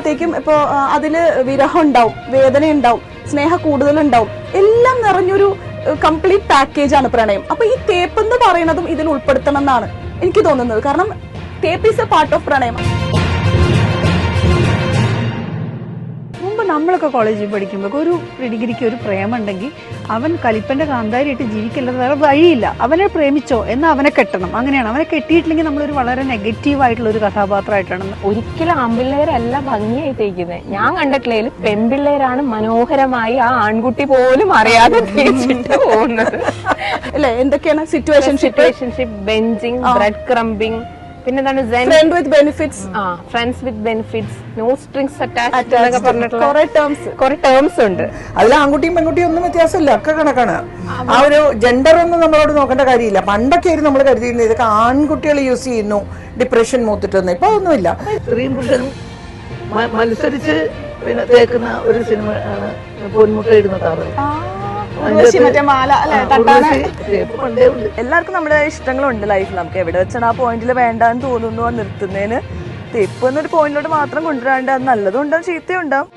വരുമ്പോഴത്തേക്കും ഇപ്പോൾ അതിൽ വിരഹം ഉണ്ടാവും വേദന ഉണ്ടാവും സ്നേഹ കൂടുതലുണ്ടാവും. എല്ലാം നിറഞ്ഞൊരു കംപ്ലീറ്റ് പാക്കേജ് ആണ് പ്രണയം. അപ്പൊ ഈ തേപ്പ് എന്ന് പറയുന്നതും ഇതിൽ ഉൾപ്പെടുത്തണം എന്നാണ് എനിക്ക് തോന്നുന്നത്. കാരണം തേപ്പ് ഈസ് എ പാർട്ട് ഓഫ് പ്രണയം. നമ്മളൊക്കെ കോളേജിൽ പഠിക്കുമ്പോൾ ഒരു ഡിഗ്രിക്ക് ഒരു പ്രേമുണ്ടെങ്കിൽ അവൻ കലിപ്പന്റെ കാന്താരിയിട്ട് ജീവിക്കല്ലാതെ വേറെ വഴിയില്ല. അവനെ പ്രേമിച്ചോ എന്ന് അവനെ കെട്ടണം. അങ്ങനെയാണ്. അവനെ കെട്ടിയിട്ടില്ലെങ്കിൽ നമ്മളൊരു വളരെ നെഗറ്റീവ് ആയിട്ടുള്ള ഒരു കഥാപാത്രമായിട്ടാണ് ഒരിക്കലും ആൺപിള്ളേരല്ല ഭംഗിയായി തേക്കുന്നത് ഞാൻ കണ്ടിട്ടില്ലെങ്കിൽ പെൺപിള്ളേരാണ് മനോഹരമായി ആ ആൺകുട്ടി പോലും അറിയാതെ തേച്ചിട്ട് പോകുന്നത്. അല്ലെ എന്തൊക്കെയാണ് situation situationship benching bread crumbing പിന്നെന്താണ് സെൻ ഫ്രണ്ട് വിത്ത് ബെനിഫിറ്റ്സ് ആ friends with benefits no strings attached എന്നൊക്കെ പറഞ്ഞിട്ടുള്ള കുറെ ടേംസ് കുറെ ടേംസ് ഉണ്ട്. അതിൽ ആൺകുട്ടിയും പെൺകുട്ടിയും ഒന്നും വ്യത്യാസമില്ല. ഒക്കെ കണക്കാണ്. ആ ഒരു ജെൻഡർ ഒന്നും നമ്മളോട് നോക്കേണ്ട കാര്യമില്ല. പണ്ടൊക്കെ ആയിരുന്നു നമ്മൾ കരുതിയിരുന്നത് ഇതൊക്കെ ആൺകുട്ടികൾ യൂസ് ചെയ്യുന്നു. ഡിപ്രഷൻ മൂത്തിട്ടൊന്നും. ഇപ്പൊ ഒന്നുമില്ല സ്ത്രീയും പുരുഷനും മത്സരിച്ച് പിന്നെ തേക്കുന്ന ഒരു സിനിമ ആണ് പൊന്മുട്ടയിടുന്ന താറ് എല്ലാവർക്കും നമ്മുടെ ഇഷ്ടങ്ങളുണ്ട് ലൈഫിൽ നമുക്ക് എവിടെ വെച്ചാണ് ആ പോയിന്റിൽ വേണ്ടെന്ന് തോന്നുന്നു നിർത്തുന്നതിന്. തെപ്പ് എന്നൊരു പോയിന്റിലോട്ട് മാത്രം കൊണ്ടുവരാണ്ട് അത് നല്ലതും ഉണ്ടാവും ചീത്തയും ഉണ്ടാവും.